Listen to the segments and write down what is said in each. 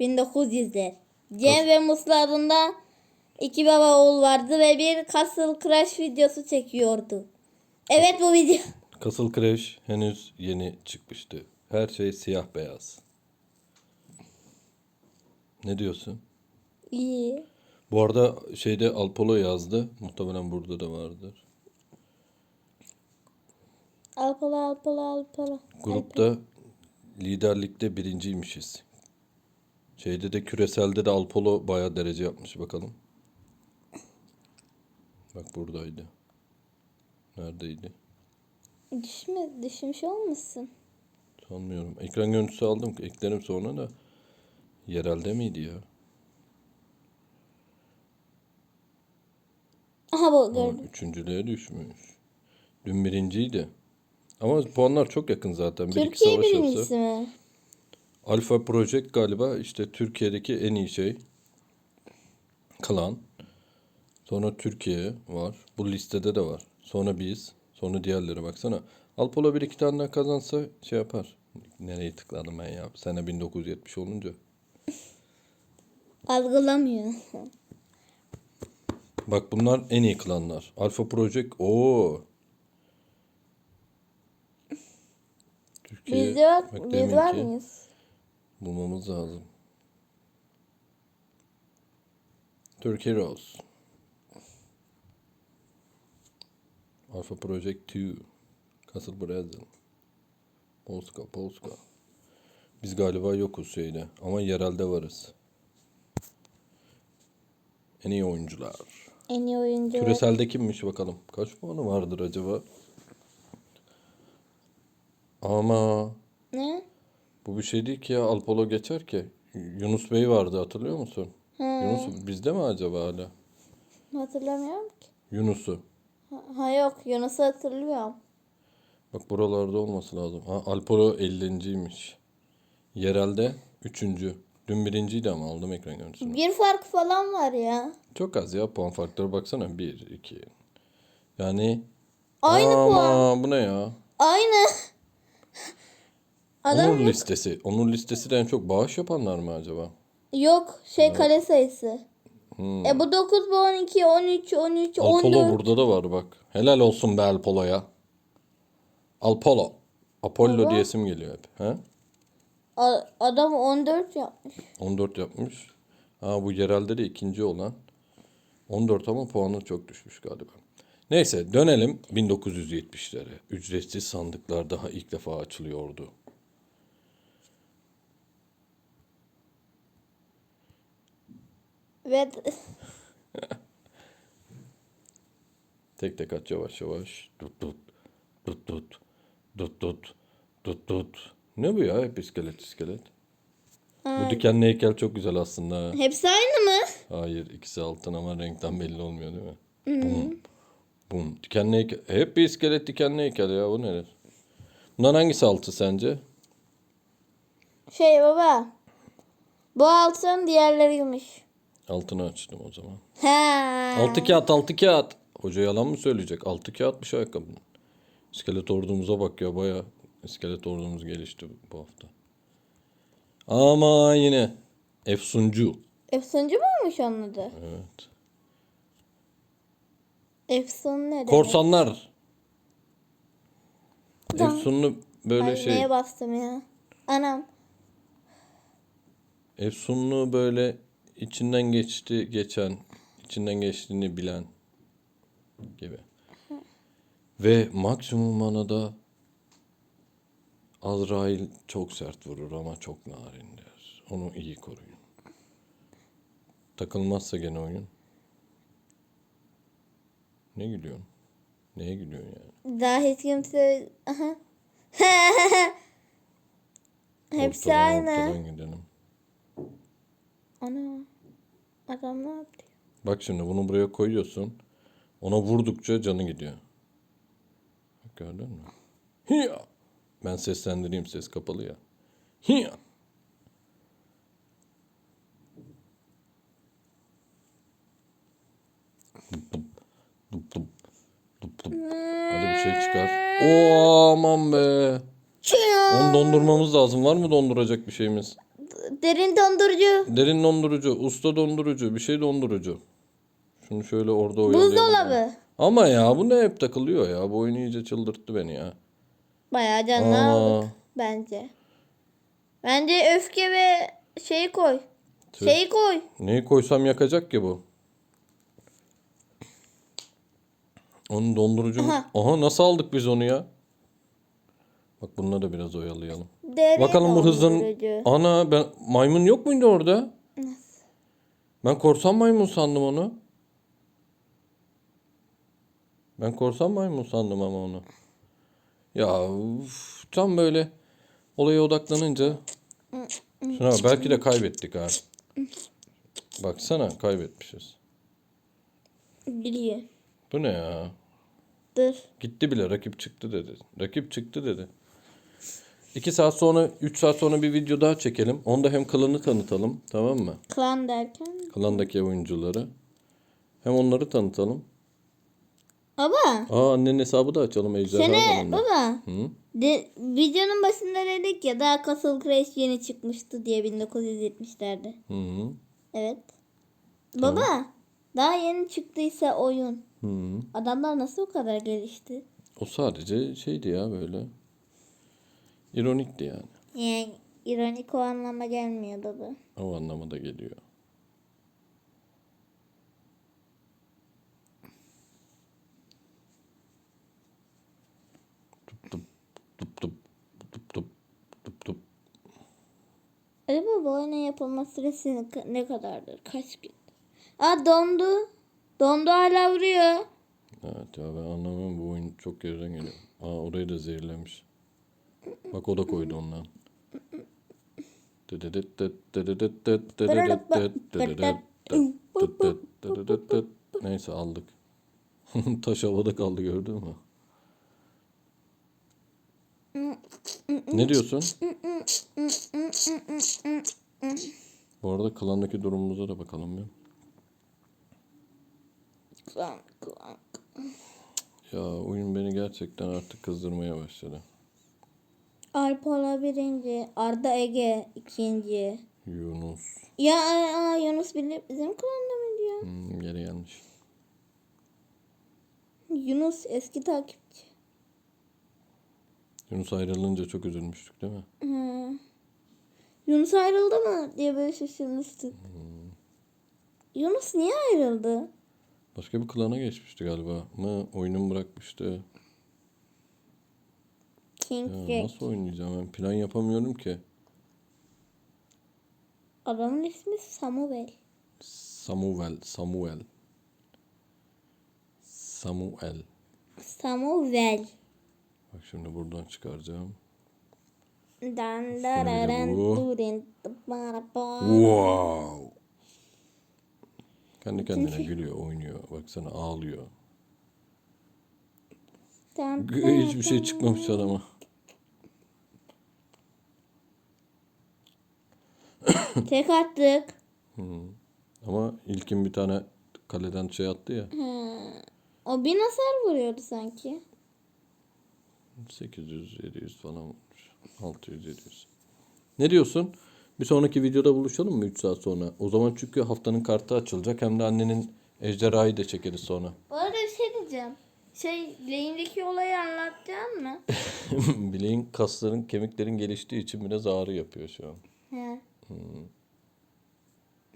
1900'ler. Cem ve Muslar'ında iki baba oğul vardı ve bir Castle Crash videosu çekiyordu. Evet bu video. Castle Crash henüz yeni çıkmıştı. Her şey siyah beyaz. Ne diyorsun? İyi. Bu arada şeyde Alpolo yazdı. Muhtemelen burada da vardır. Alpala alpala alpala. Grupta liderlikte birinciymişiz. Şeyde de küreselde de Alpolo bayağı derece yapmış bakalım. Bak buradaydı. Neredeydi? Düşme, düşmüş olmasın? Sanmıyorum. Ekran görüntüsü aldım. Eklerim sonra da. Yerelde miydi ya? Aha bu Ama gördüm. üçüncülüğe düşmüş. Dün birinciydi. Ama puanlar çok yakın zaten. Bir iki Türkiye savaş birincisi mi? Alfa Project galiba işte Türkiye'deki en iyi şey. Klan. Sonra Türkiye var. Bu listede de var. Sonra biz. Sonra diğerleri baksana. Alpolo bir iki tane daha kazansa şey yapar. Nereye tıkladım ben ya? Sene 1970 olunca. Algılamıyor. Bak bunlar en iyi klanlar. Alfa Project. Oo. Türkiye. Biz bak biz var mıyız? Bulmamız lazım. Turkey Rose. Alpha Project 2. Castle Brazil. Polska, Polska. Biz galiba yokuz şeyde ama yerelde varız. En iyi oyuncular. En iyi oyuncu. Küreselde kimmiş bakalım. Kaç puanı vardır acaba? Ama Ne? Bu bir şey değil ki ya. Alpolo geçer ki. Yunus Bey vardı hatırlıyor musun? Yunus bizde mi acaba hala? Hatırlamıyorum ki. Yunus'u. Ha, ha yok Yunus'u hatırlıyorum. Bak buralarda olması lazım. Ha Alpolo 50.ymiş. Yerelde 3. Dün birinciydi ama aldım ekran görüntüsünü. Bir fark falan var ya. Çok az ya puan farkları baksana. 1, 2. Yani Aynı Ama puan. bu ne ya? Aynı. Adam Onur listesi. Onur listesi de en çok bağış yapanlar mı acaba? yok şey kale sayısı. E bu 9 bu 12 13 13 Alpolo 14. burada da var bak. Helal olsun be Alpolo'ya. Alpolo. Apollo diyesim geliyor hep. He? A- adam 14 yapmış. 14 yapmış. Ha bu yerelde de ikinci olan. 14 ama puanı çok düşmüş galiba. Neyse dönelim 1970'lere. Ücretsiz sandıklar daha ilk defa açılıyordu. Ve Tek tek aç yavaş yavaş. Tut tut. Tut tut. Tut tut. Tut tut. Ne bu ya hep iskelet iskelet. Bu dikenli heykel çok güzel aslında. hepsi aynı mı? Hayır ikisi altın ama renkten belli olmuyor değil mi? Bum. Bum. Dikenli heykel. Hep bir iskelet dikenli heykel ya bu neler? Bundan hangisi altı sence? Şey baba. Bu altın diğerleri gümüş. Altını açtım o zaman. Ha. Altı kağıt altı kağıt. Hoca yalan mı söyleyecek? Altı kağıtmış ayakkabının. İskelet ordumuza bak ya baya. İskelet ordumuz gelişti bu hafta. Ama yine Efsuncu. Efsuncu mu olmuş onun adı? Evet. Efsun ne demek? Korsanlar. Tamam. Efsunlu böyle Ay, şey. neye bastım ya? Anam. Efsunlu böyle içinden geçti geçen, içinden geçtiğini bilen gibi. Ve maksimum manada Azrail çok sert vurur ama çok narindir. Onu iyi koruyun. Takılmazsa gene oyun. Ne gülüyorsun? Neye gülüyorsun yani? Daha hiç kimse... Aha. Hepsi Ortadan aynı. ortadan gidelim. Ana. Adam ne yaptı? Bak şimdi bunu buraya koyuyorsun. Ona vurdukça canı gidiyor. Bak gördün mü? Hiya! Ben seslendireyim ses kapalı ya. Hiya! Dup dup, dup dup, dup dup. Hadi bir şey çıkar. Oo aman be. Onu dondurmamız lazım. Var mı donduracak bir şeyimiz? Derin dondurucu. Derin dondurucu, usta dondurucu, bir şey dondurucu. Şunu şöyle orada oyalayalım. Buzdolabı. Ama ya bu ne hep takılıyor ya. Bu oyun iyice çıldırttı beni ya. Bayağı canlı Aa. aldık bence. Bence öfke ve şeyi koy. Tüh. Şeyi koy. Neyi koysam yakacak ki bu. Onun dondurucu mu? Aha. Aha nasıl aldık biz onu ya? Bak bununla da biraz oyalayalım. Derin Bakalım bu hızın... dondurucu. Ana ben maymun yok muydu orada? Ben korsan maymun sandım onu. Ben korsan maymun sandım ama onu. Ya uf, tam böyle olaya odaklanınca şuna bak, belki de kaybettik ha. Baksana kaybetmişiz. Biliyor. Bu ne ya? Dur. Gitti bile rakip çıktı dedi. Rakip çıktı dedi. 2 saat sonra 3 saat sonra bir video daha çekelim. Onda hem klanı tanıtalım tamam mı? Klan derken. Klandaki oyuncuları. Hem onları tanıtalım. Baba. Aa annenin hesabı da açalım Ejderha Sene baba. Hı? De, videonun başında dedik ya daha Castle Crash yeni çıkmıştı diye 1970'lerde. Hı hı. Evet. Baba. Daha yeni çıktıysa oyun. Hı hı. Adamlar nasıl o kadar gelişti? O sadece şeydi ya böyle. İronikti yani. Yani ironik o anlama gelmiyor baba. O anlamada geliyor. Tup tup tup tup tup tup tup tup. Acaba bu oyunun yapılma süresi ne- ne kadardır? Kaç gün? Aa dondu. Dondu hala vuruyor. Evet ya ben anlamıyorum bu oyun çok geriden geliyor. Aa orayı da zehirlemiş. Bak o da koydu ondan. Neyse aldık. Taş havada kaldı gördün mü? Ne diyorsun? Bu arada klandaki durumumuza da bakalım. Klan, klan. Ya oyun beni gerçekten artık kızdırmaya başladı. Alpola birinci. Arda Ege ikinci. Yunus. Ya aa, Yunus bile bizim klanda mıydı ya? Hmm, geri gelmiş. Yunus eski takipçi. Yunus ayrılınca çok üzülmüştük değil mi? Hı. Yunus ayrıldı mı diye böyle şaşırmıştık. Yunus niye ayrıldı? Başka bir klana geçmişti galiba. Mı oyunu bırakmıştı. King Ya Jack. nasıl oynayacağım ben plan yapamıyorum ki. Adamın ismi Samuel. Samuel, Samuel. Samuel. Samuel. Bak şimdi buradan çıkaracağım. Dan dararan bu. durin tıpara pa. Wow. Kendi kendine gülüyor, oynuyor. Baksana ağlıyor. Dan G- Hiçbir şey çıkmamış adama. Tek attık. Ama ilkin bir tane kaleden şey attı ya. O bir hasar vuruyordu sanki. 800, 700 falan olmuş. 600, 700. Ne diyorsun? Bir sonraki videoda buluşalım mı 3 saat sonra? O zaman çünkü haftanın kartı açılacak. Hem de annenin ejderhayı da çekeriz sonra. Bu arada bir şey diyeceğim. Şey lehindeki olayı anlatacağım mı? Bileğin, kasların, kemiklerin geliştiği için biraz ağrı yapıyor şu an.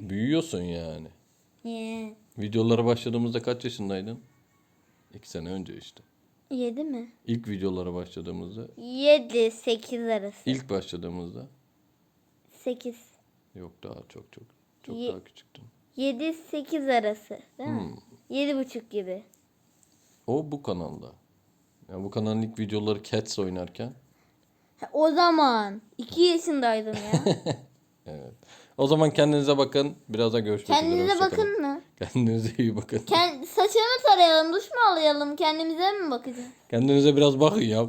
Büyüyorsun yani. He. Videolara başladığımızda kaç yaşındaydın? 2 sene önce işte. Yedi mi? İlk videolara başladığımızda, Yedi, sekiz arası. ilk başladığımızda Sekiz. yok daha çok çok çok Ye- daha küçüktüm. Yedi, sekiz arası. Değil mi? Yedi buçuk gibi. O bu kanalda. Yani bu kanalın ilk videoları Cats oynarken. Ha, o zaman. iki yaşındaydım ya. O zaman kendinize bakın. Biraz da görüşmek üzere. Kendinize Hoşça kalın. bakın mı? Kendinize iyi bakın. Kend saçını tarayalım, duş mu alayalım? Kendimize mi bakacağız? Kendinize biraz bakın ya.